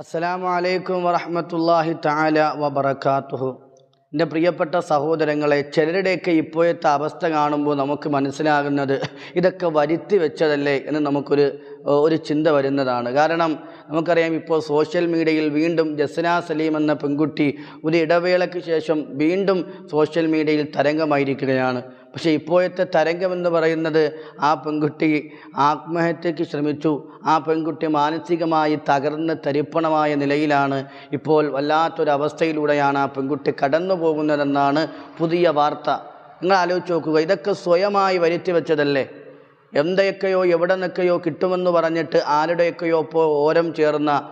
അസ്സലാമു അലൈക്കും വറഹമത്തല്ലാഹി താല വബറകാതുഹു എന്റെ പ്രിയപ്പെട്ട സഹോദരങ്ങളെ ചിലരുടെയൊക്കെ ഇപ്പോഴത്തെ അവസ്ഥ കാണുമ്പോൾ നമുക്ക് മനസ്സിലാകുന്നത് ഇതൊക്കെ വരുത്തി വെച്ചതല്ലേ എന്ന് നമുക്കൊരു ഒരു ചിന്ത വരുന്നതാണ്. കാരണം നമുക്കറിയാം ഇപ്പോൾ സോഷ്യൽ മീഡിയയിൽ വീണ്ടും ജസ്ന സലീം എന്ന പെൺകുട്ടി ഒരു ഇടവേളയ്ക്ക് ശേഷം വീണ്ടും സോഷ്യൽ മീഡിയയിൽ തരംഗമായിരിക്കുകയാണ്. പക്ഷേ ഇപ്പോഴത്തെ തരംഗമെന്ന് പറയുന്നത് ആ പെൺകുട്ടി ആത്മഹത്യയ്ക്ക് ശ്രമിച്ചു. ആ പെൺകുട്ടി മാനസികമായി തകർന്ന് തരിപ്പണമായ നിലയിലാണ്. ഇപ്പോൾ വല്ലാത്തൊരവസ്ഥയിലൂടെയാണ് ആ പെൺകുട്ടി കടന്നു പോകുന്നതെന്നാണ് പുതിയ വാർത്ത. നിങ്ങൾ ആലോചിച്ച് നോക്കുക ഇതൊക്കെ സ്വയമായി വരുത്തി വെച്ചതല്ലേ? എന്തൊക്കെയോ എവിടെ നിൽക്കയോ കിട്ടുമെന്ന് പറഞ്ഞിട്ട് ആരുടെയൊക്കെയോ ഇപ്പോൾ ഓരം ചേർന്ന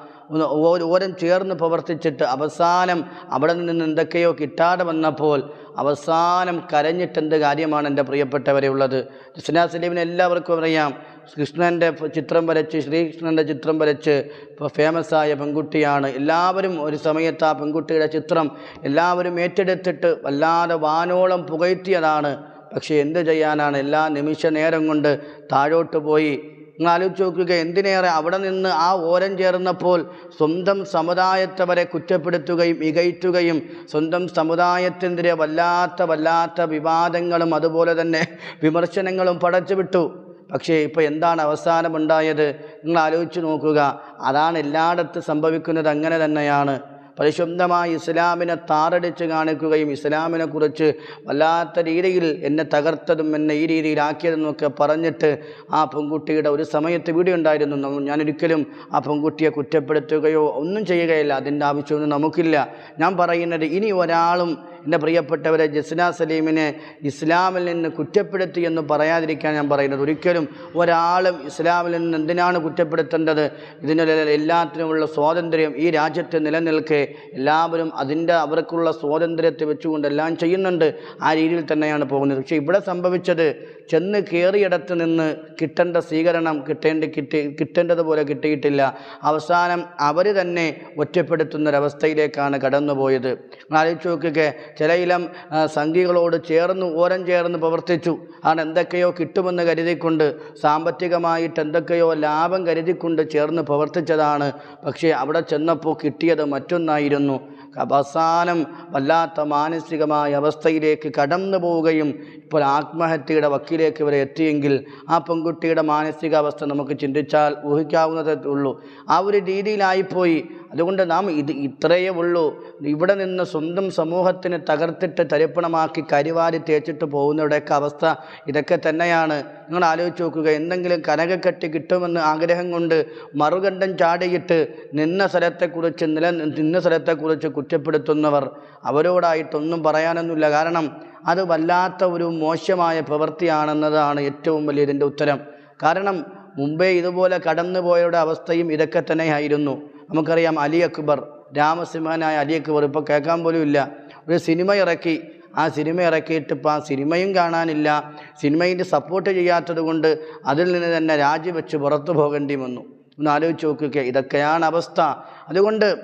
ഓരം ചേർന്ന് പ്രവർത്തിച്ചിട്ട് അവസാനം അവിടെ നിന്ന് എന്തൊക്കെയോ കിട്ടാതെ വന്നപ്പോൾ അവസാനം കരഞ്ഞിട്ട് എന്ത് കാര്യമാണ് എന്റെ പ്രിയപ്പെട്ടവരെ ഉള്ളത്? കൃഷ്ണ സലീമിന് എല്ലാവർക്കും അറിയാം. കൃഷ്ണന്റെ ചിത്രം വരച്ച് ശ്രീകൃഷ്ണന്റെ ചിത്രം വരച്ച് ഇപ്പോൾ ഫേമസായ പെൺകുട്ടിയാണ്. എല്ലാവരും ഒരു സമയത്ത് ആ പെൺകുട്ടിയുടെ ചിത്രം എല്ലാവരും ഏറ്റെടുത്തിട്ട് വല്ലാതെ വാനോളം പുകഴ്ത്തിയതാണ്. പക്ഷേ എന്ത് ചെയ്യാനാണ്? എല്ലാ നിമിഷ നേരം കൊണ്ട് താഴോട്ട് പോയി. നിങ്ങൾ ആലോചിച്ച് നോക്കുക എന്തിനേറെ അവിടെ നിന്ന് ആ ഓരം ചേർന്നപ്പോൾ സ്വന്തം സമുദായത്തവരെ കുറ്റപ്പെടുത്തുകയും ഇകയറ്റുകയും സ്വന്തം സമുദായത്തിനെതിരെ വല്ലാത്ത വല്ലാത്ത വിവാദങ്ങളും അതുപോലെ തന്നെ വിമർശനങ്ങളും പടച്ചുവിട്ടു പക്ഷേ ഇപ്പോൾ എന്താണ് അവസാനമുണ്ടായത് നിങ്ങൾ ആലോചിച്ച് നോക്കുക അതാണ് എല്ലായിടത്തും സംഭവിക്കുന്നത് അങ്ങനെ തന്നെയാണ്. പരിശുദ്ധമായ ഇസ്ലാമിനെ താറടിച്ച് കാണിക്കുകയും ഇസ്ലാമിനെ കുറിച്ച് വല്ലാത്ത രീതിയിൽ എന്നെ തകർത്തതും എന്നെ ഈ രീതിയിലാക്കിയതെന്നും ഒക്കെ പറഞ്ഞിട്ട് ആ പെൺകുട്ടിയുടെ ഒരു സമയത്ത് വീട് ഉണ്ടായിരുന്നു. ഞാനൊരിക്കലും ആ പെൺകുട്ടിയെ കുറ്റപ്പെടുത്തുകയോ ഒന്നും ചെയ്യുകയില്ല. അതിന്റെ ആവശ്യമൊന്നും നമുക്കില്ല. ഞാൻ പറയുന്നത് ഇനി ഒരാളും എന്റെ പ്രിയപ്പെട്ടവരെ ജസ്ന സലീമിനെ ഇസ്ലാമിൽ നിന്ന് കുറ്റപ്പെടുത്തി എന്ന് പറയാതിരിക്കാൻ ഞാൻ പറയുന്നത് ഒരിക്കലും ഒരാളും ഇസ്ലാമിൽ നിന്ന് എന്തിനാണ് കുറ്റപ്പെടുത്തേണ്ടത്? ഇതിനുള്ള എല്ലാത്തിനുമുള്ള സ്വാതന്ത്ര്യം ഈ രാജ്യത്ത് നിലനിൽക്കെ എല്ലാവരും അതിന്റെ അവർക്കുള്ള സ്വാതന്ത്ര്യത്തെ വെച്ചുകൊണ്ട് എല്ലാം ചെയ്യുന്നുണ്ട്. ആ രീതിയിൽ തന്നെയാണ് പോകുന്നത്. പക്ഷേ ഇവിടെ സംഭവിച്ചത് ചെന്ന് കയറിയിടത്ത് നിന്ന് കിട്ടേണ്ട സ്വീകരണം കിട്ടേണ്ട കിട്ടി കിട്ടേണ്ടതുപോലെ കിട്ടിയിട്ടില്ല. അവസാനം അവർ തന്നെ ഒറ്റപ്പെടുത്തുന്നൊരവസ്ഥയിലേക്കാണ് കടന്നുപോയത്. ആലോചിച്ച് നോക്കുക ചില ഇലം സംഘികളോട് ചേർന്ന് ഓരം ചേർന്ന് പ്രവർത്തിച്ചു. ആണ് എന്തൊക്കെയോ കിട്ടുമെന്ന് കരുതിക്കൊണ്ട് സാമ്പത്തികമായിട്ട് എന്തൊക്കെയോ ലാഭം കരുതിക്കൊണ്ട് ചേർന്ന് പ്രവർത്തിച്ചതാണ്. പക്ഷേ അവിടെ ചെന്നപ്പോൾ കിട്ടിയത് മറ്റൊന്നായിരുന്നു. അവസാനം വല്ലാത്ത മാനസികമായ അവസ്ഥയിലേക്ക് കടന്നു പോവുകയും ഇപ്പോൾ ആത്മഹത്യയുടെ വക്കിലേക്ക് വരെ എത്തിയെങ്കിൽ ആ പെൺകുട്ടിയുടെ മാനസികാവസ്ഥ നമുക്ക് ചിന്തിച്ചാൽ ഊഹിക്കാവുന്നതേ ഉള്ളൂ. ആ ഒരു രീതിയിലായിപ്പോയി. അതുകൊണ്ട് നാം ഇത് ഇത്രയേ ഉള്ളൂ. ഇവിടെ നിന്ന് സ്വന്തം സമൂഹത്തിന് തകർത്തിട്ട് തരിപ്പണമാക്കി കരിവാരി തേച്ചിട്ട് പോകുന്നവരുടെയൊക്കെ അവസ്ഥ ഇതൊക്കെ തന്നെയാണ്. നിങ്ങൾ ആലോചിച്ച് നോക്കുക എന്തെങ്കിലും കനകക്കെട്ടി കിട്ടുമെന്ന് ആഗ്രഹം കൊണ്ട് മറുകണ്ഠം ചാടിയിട്ട് നിന്ന സ്ഥലത്തെക്കുറിച്ച് നില നിന്ന സ്ഥലത്തെക്കുറിച്ച് കുറ്റപ്പെടുത്തുന്നവർ അവരോടായിട്ടൊന്നും പറയാനൊന്നുമില്ല. കാരണം അത് വല്ലാത്ത ഒരു മോശമായ പ്രവൃത്തിയാണെന്നതാണ് ഏറ്റവും വലിയ ഇതിന്റെ ഉത്തരം. കാരണം മുമ്പേ ഇതുപോലെ കടന്നുപോയവരുടെ അവസ്ഥയും ഇതൊക്കെ തന്നെയായിരുന്നു. നമുക്കറിയാം അലി അക്ബർ രാമസിംഹനായ അലി അക്ബർ ഇപ്പോൾ കേൾക്കാൻ പോലും ഇല്ല. ഒരു സിനിമ ഇറക്കി. ആ സിനിമ ഇറക്കിയിട്ട് ഇപ്പോൾ ആ സിനിമയും കാണാനില്ല. സിനിമയിന്റെ സപ്പോർട്ട് ചെയ്യാത്തത് കൊണ്ട് അതിൽ നിന്ന് തന്നെ രാജിവെച്ച് പുറത്തു പോകേണ്ടി വന്നു. ഒന്ന് ആലോചിച്ച് നോക്കുക ഇതൊക്കെയാണ് അവസ്ഥ. അതുകൊണ്ട്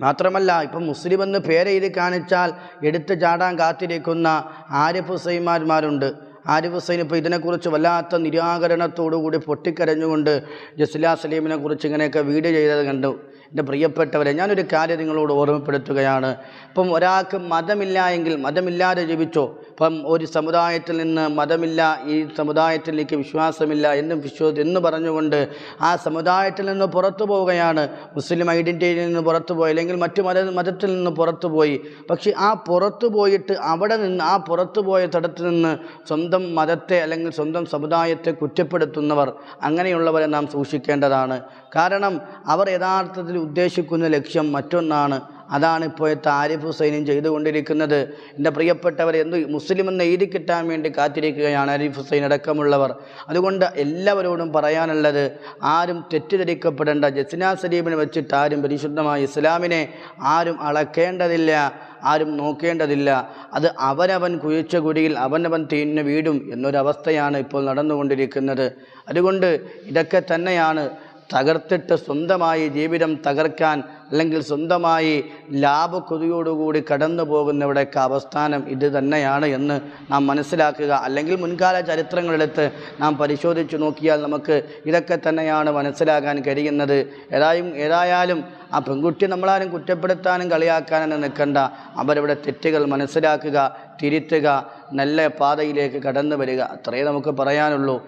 മാത്രമല്ല ഇപ്പം മുസ്ലിം എന്ന് പേരെഴുതി കാണിച്ചാൽ എടുത്തു ചാടാൻ കാത്തിരിക്കുന്ന ആരിഫ് ഹുസൈന്മാന്മാരുണ്ട് ആരിഫ് ഹുസൈൻ ഇപ്പോൾ ഇതിനെക്കുറിച്ച് വല്ലാത്ത നിരാകരണത്തോടുകൂടി പൊട്ടിക്കരഞ്ഞുകൊണ്ട് ജസ്ലാ സലീമിനെ കുറിച്ച് ഇങ്ങനെയൊക്കെ വീഡിയോ ചെയ്തത് കണ്ടു. എന്റെ പ്രിയപ്പെട്ടവരെ ഞാനൊരു കാര്യം നിങ്ങളോട് ഓർമ്മപ്പെടുത്തുകയാണ്. ഇപ്പം ഒരാൾക്ക് മതമില്ല എങ്കിൽ മതമില്ലാതെ ജീവിച്ചോ? ഇപ്പം ഒരു സമുദായത്തിൽ നിന്ന് മതമില്ല ഈ സമുദായത്തിലേക്ക് വിശ്വാസമില്ല എന്നും വിശ്വ എന്ന് പറഞ്ഞുകൊണ്ട് ആ സമുദായത്തിൽ നിന്ന് പുറത്തു പോവുകയാണ്. മുസ്ലിം ഐഡന്റിറ്റിയിൽ നിന്ന് പുറത്തു പോയി അല്ലെങ്കിൽ മറ്റു മത മതത്തിൽ നിന്ന് പുറത്തു പോയി. പക്ഷേ ആ പുറത്തു പോയിട്ട് അവിടെ നിന്ന് ആ പുറത്തു പോയ തടത്തിൽ നിന്ന് സ്വന്തം മതത്തെ അല്ലെങ്കിൽ സ്വന്തം സമുദായത്തെ കുറ്റപ്പെടുത്തുന്നവർ അങ്ങനെയുള്ളവരെ നാം സൂക്ഷിക്കേണ്ടതാണ്. കാരണം അവർ യഥാർത്ഥത്തിൽ ഉദ്ദേശിക്കുന്ന ലക്ഷ്യം മറ്റൊന്നാണ്. അതാണ് ഇപ്പോഴത്തെ ആരിഫ് ഹുസൈനും ചെയ്തുകൊണ്ടിരിക്കുന്നത്. എന്റെ പ്രിയപ്പെട്ടവർ എന്ത് മുസ്ലിം എന്ന് എഴുതി കിട്ടാൻ വേണ്ടി കാത്തിരിക്കുകയാണ് ആരിഫ് ഹുസൈൻ അടക്കമുള്ളവർ. അതുകൊണ്ട് എല്ലാവരോടും പറയാനുള്ളത് ആരും തെറ്റിദ്ധരിക്കപ്പെടേണ്ട. ജസ്ന സലീമിനെ വെച്ചിട്ട് ആരും പരിശുദ്ധമായ ഇസ്ലാമിനെ ആരും അളക്കേണ്ടതില്ല ആരും നോക്കേണ്ടതില്ല. അത് അവനവൻ കുഴിച്ച കുടിയിൽ അവനവൻ തീഞ്ഞ വീടും എന്നൊരവസ്ഥയാണ് ഇപ്പോൾ നടന്നുകൊണ്ടിരിക്കുന്നത്. അതുകൊണ്ട് ഇതൊക്കെ തന്നെയാണ് തകർത്തിട്ട് സ്വന്തമായി ജീവിതം തകർക്കാൻ അല്ലെങ്കിൽ സ്വന്തമായി ലാഭക്കൊതിയോടുകൂടി കടന്നു പോകുന്നവിടെയൊക്കെ അവസ്ഥാനം ഇത് തന്നെയാണ് എന്ന് നാം മനസ്സിലാക്കുക. അല്ലെങ്കിൽ മുൻകാല ചരിത്രങ്ങളെടുത്ത് നാം പരിശോധിച്ചു നോക്കിയാൽ നമുക്ക് ഇതൊക്കെ തന്നെയാണ് മനസ്സിലാക്കാൻ കഴിയുന്നത്. ഏതായും ഏതായാലും ആ പെൺകുട്ടി നമ്മളാരും കുറ്റപ്പെടുത്താനും കളിയാക്കാനും നിൽക്കണ്ട. അവരവിടെ തെറ്റുകൾ മനസ്സിലാക്കുക തിരുത്തുക നല്ല പാതയിലേക്ക് കടന്നു വരിക. അത്രയേ നമുക്ക് പറയാനുള്ളൂ.